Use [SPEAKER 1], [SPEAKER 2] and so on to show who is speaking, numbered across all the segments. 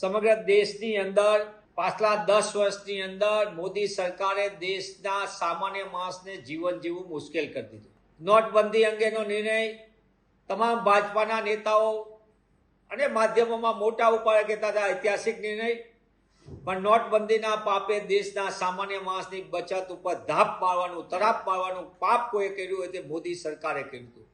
[SPEAKER 1] સમગ્ર દેશની અંદર પાછલા દસ વર્ષની અંદર મોદી સરકારે દેશના સામાન્ય માણસને જીવન જીવવું મુશ્કેલ કરી દીધું. નોટબંધી અંગેનો નિર્ણય તમામ ભાજપાના નેતાઓ અને માધ્યમોમાં મોટા ઉપાય કહેતા હતા, ઐતિહાસિક નિર્ણય. પણ નોટબંધીના પાપે દેશના સામાન્ય માણસની બચત ઉપર ધાપ મારવાનું તરાપ મારવાનું પાપ કોઈ કર્યું હોય તે મોદી સરકારે કર્યું હતું.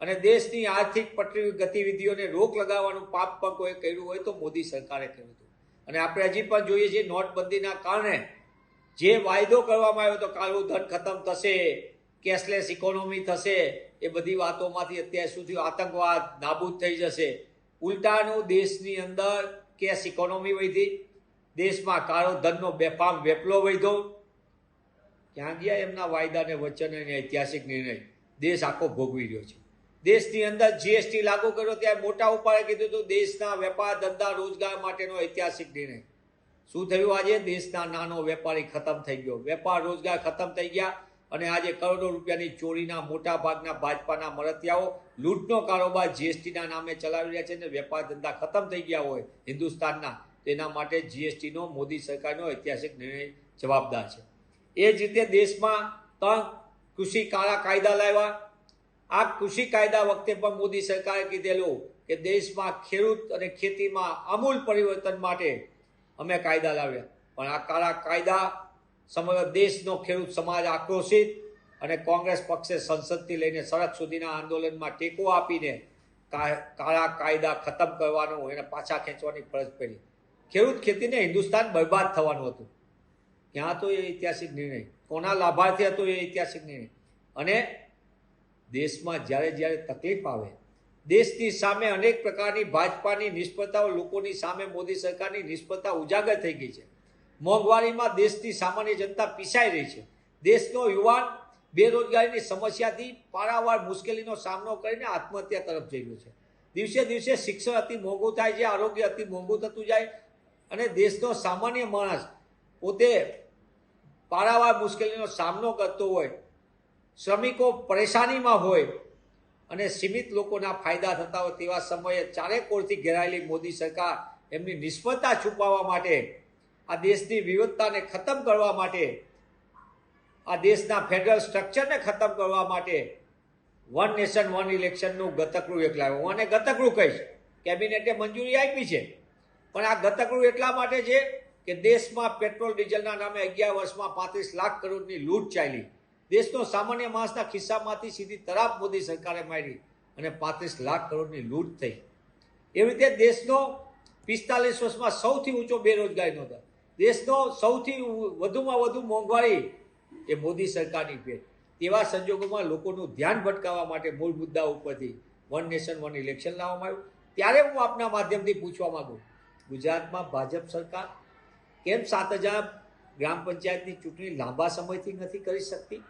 [SPEAKER 1] અને દેશની આર્થિક પટરી ગતિવિધિઓને રોક લગાવવાનું પાપ પણ કોઈ કર્યું હોય તો મોદી સરકારે કર્યું હતું. અને આપણે હજી પણ જોઈએ છીએ નોટબંધીના કારણે જે વાયદો કરવામાં આવ્યો તો કાળું ધન ખતમ થશે, કેશલેસ ઇકોનોમી થશે, એ બધી વાતોમાંથી અત્યાર સુધી આતંકવાદ નાબૂદ થઈ જશે. ઉલટાનું દેશની અંદર કેશ ઇકોનોમી વધી, દેશમાં કાળો ધનનો બેફામ વેપલો વધ્યો. ક્યાં ગયા એમના વાયદા અને વચન અને ઐતિહાસિક નિર્ણય? દેશ આખો ભોગવી રહ્યો છે. દેશની અંદર જીએસટી લાગુ કર્યો, ત્યારે મોટા ઉપાય કીધું હતું, દેશના વેપાર, ધંધા, રોજગાર માટેનો ઐતિહાસિક નિર્ણય. શું થયું આજે? દેશના નાનો વેપારી ખતમ થઈ ગયો. વેપાર, રોજગાર ખતમ થઈ ગયા અને આજે કરોડો રૂપિયાની ચોરીના મોટા ભાગના ભાજપાના મળતિયાઓ લૂંટનો કારોબાર જીએસટીના નામે ચલાવી રહ્યા છે અને વેપાર, ધંધા ખતમ થઈ ગયા હોય હિન્દુસ્તાનના. તેના માટે જીએસટીનો મોદી સરકારનો ઐતિહાસિક નિર્ણય જવાબદાર છે. એ જ રીતે દેશમાં ત્રણ કૃષિ કાળા કાયદા લાવ્યા. આ કૃષિ કાયદા વખતે પણ મોદી સરકારે કીધેલું કે દેશમાં ખેડૂત અને ખેતીમાં આમૂલ પરિવર્તન માટે અમે કાયદા લાવ્યા. પણ આ કાળા કાયદા સમગ્ર દેશનો ખેડૂત સમાજ આક્રોશિત અને કોંગ્રેસ પક્ષે સંસદથી લઈને સડક સુધીના આંદોલનમાં ટેકો આપીને કાળા કાયદા ખતમ કરવાનો એને પાછા ખેંચવાની ફરજ પડી. ખેડૂત ખેતીને હિન્દુસ્તાન બરબાદ થવાનું હતું. ક્યાં તો એ ઐતિહાસિક નિર્ણય. કોના લાભાર્થી હતો એ ઐતિહાસિક નિર્ણય. અને દેશમાં જ્યારે જ્યારે તકલીફ આવે, દેશની સામે અનેક પ્રકારની ભાજપાની નિષ્ફળતાઓ, લોકોની સામે મોદી સરકારની નિષ્ફળતા ઉજાગર થઈ ગઈ છે. મોંઘવારીમાં દેશની સામાન્ય જનતા પીસાઈ રહી છે. દેશનો યુવાન બેરોજગારીની સમસ્યાથી પારાવાર મુશ્કેલીનો સામનો કરીને આત્મહત્યા તરફ જઈ રહ્યો છે. દિવસે દિવસે શિક્ષણ અતિ મોંઘું થાય છે, આરોગ્ય અતિ મોંઘું થતું જાય અને દેશનો સામાન્ય માણસ પોતે પારાવાર મુશ્કેલીનો સામનો કરતો હોય શ્રમિકો પરેશાનીમાં હોય અને સીમિત લોકોના ફાયદા થતા હોય તેવા સમયે ચારે કોરથી ઘેરાયેલી મોદી સરકાર એમની નિષ્ફળતા છુપાવવા માટે, આ દેશની વિવિધતાને ખતમ કરવા માટે, આ દેશના ફેડરલ સ્ટ્રક્ચરને ખતમ કરવા માટે વન નેશન, વન ઇલેક્શનનું ગતકડું એક લાવ્યું હું આને ગતકડું કહીશ. કેબિનેટે મંજૂરી આપી છે. પણ આ ગતકડું એટલા માટે છે કે દેશમાં પેટ્રોલ, ડીઝલના નામે અગિયાર વર્ષમાં પાંત્રીસ લાખ કરોડની લૂંટ ચાલી. દેશનો સામાન્ય માણસના ખિસ્સામાંથી સીધી તરાપ મોદી સરકારે મારી અને પાંત્રીસ લાખ કરોડની લૂંટ થઈ. એવી રીતે દેશનો પિસ્તાલીસ વર્ષમાં સૌથી ઊંચો બેરોજગારીનો દર દેશનો સૌથી વધુમાં વધુ મોંઘવારી એ મોદી સરકારની ભેટ તેવા સંજોગોમાં લોકોનું ધ્યાન ભટકાવવા માટે મૂળ મુદ્દા ઉપરથી વન નેશન, વન ઇલેક્શન લાવવામાં આવ્યું. ત્યારે હું આપના માધ્યમથી પૂછવા માંગુ ગુજરાતમાં ભાજપ સરકાર કેમ સાત હજાર ગ્રામ પંચાયતની ચૂંટણી લાંબા સમયથી નથી કરી શકતી?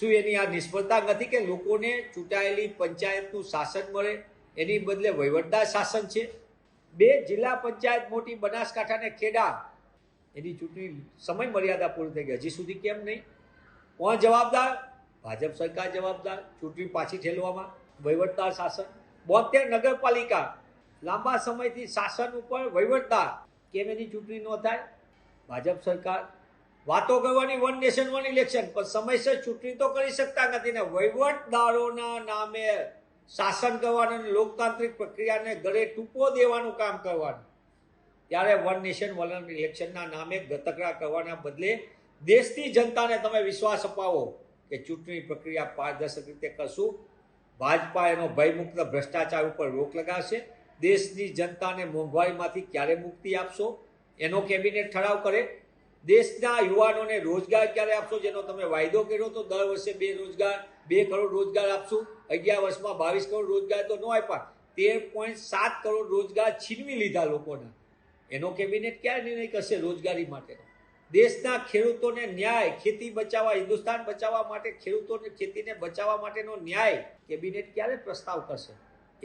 [SPEAKER 1] શું એની આ નિષ્ફળતા નથી કે લોકોને ચૂંટાયેલી પંચાયતનું શાસન મળે? એની બદલે વહીવટદાર શાસન છે? બે, જિલ્લા પંચાયત મોટી બનાસકાંઠા અને ખેડા. એની ચૂંટણી સમય મર્યાદા પૂરી થઈ ગઈ. હજી સુધી કેમ નહીં? કોણ જવાબદાર? ભાજપ સરકાર જવાબદાર. ચૂંટણી પાછી ઠેલવામાં. વહીવટદાર શાસન. બોતેર નગરપાલિકા. લાંબા સમયથી શાસન ઉપર વહીવટદાર. કેમ એની ચૂંટણી ન થાય? ભાજપ સરકાર વાતો કરવાની વન નેશન, વન ઇલેક્શન, પણ સમયસર ચૂંટણી તો કરી શકતા નથી ને વહીવટદારોના નામે શાસન કરવાનું અને લોકતાંત્રિક પ્રક્રિયાને ગળે ટૂંકો દેવાનું કામ કરવાનું. ત્યારે વન નેશન, વન ઇલેક્શનના નામે ગતકડા કરવાના બદલે દેશની જનતાને તમે વિશ્વાસ અપાવો કે ચૂંટણી પ્રક્રિયા પારદર્શક રીતે કરશું. ભાજપા એનો ભયમુક્ત ભ્રષ્ટાચાર ઉપર રોક લગાવશે દેશની જનતાને મોંઘવારીમાંથી ક્યારે મુક્તિ આપશો? એનો કેબિનેટ ઠરાવ કરે. દેશના યુવાનોને રોજગાર ક્યારે આપશો? જેનો તમે વાયદો કર્યો તો દર વર્ષે બે રોજગાર, બે કરોડ રોજગાર આપશું. અગિયાર વર્ષમાં બાવીસ કરોડ રોજગાર તો ન આપ્યા. તેર પોઈન્ટ સાત કરોડ રોજગાર છીનવી લીધા લોકોના. એનો કેબિનેટ ક્યારે નિર્ણય કરશે રોજગારી માટે? દેશના ખેડૂતોને ન્યાય, ખેતી બચાવવા, હિન્દુસ્તાન બચાવવા માટે, ખેડૂતોને ખેતીને બચાવવા માટેનો ન્યાય કેબિનેટ ક્યારે પ્રસ્તાવ કરશે?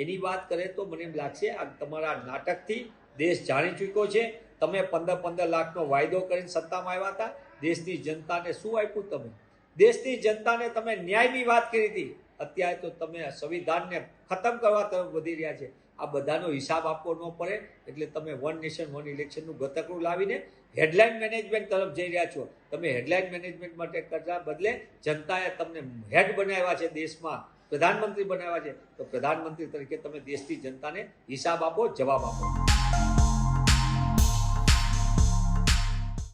[SPEAKER 1] એની વાત કરે તો મને લાગશે આ તમારા નાટકથી દેશ જાણી ચૂક્યો છે. તમે પંદર પંદર લાખનો વાયદો કરીને સત્તામાં આવ્યા હતા? દેશની જનતાને શું આપ્યું તમે? દેશની જનતાને તમે ન્યાયની વાત કરી હતી. અત્યારે તો તમે સંવિધાનને ખતમ કરવા તરફ વધી રહ્યા છે. આ બધાનો હિસાબ આપવો ન પડે, એટલે તમે વન નેશન, વન ઇલેક્શનનું ગતકડું લાવીને હેડલાઇન મેનેજમેન્ટ તરફ જઈ રહ્યા છો. તમે હેડલાઇન મેનેજમેન્ટ માટે કરતા બદલે જનતાએ તમને હેડ બનાવ્યા છે દેશમાં, પ્રધાનમંત્રી બનાવ્યા છે. તો પ્રધાનમંત્રી તરીકે તમે દેશની જનતાને હિસાબ આપો, જવાબ આપો.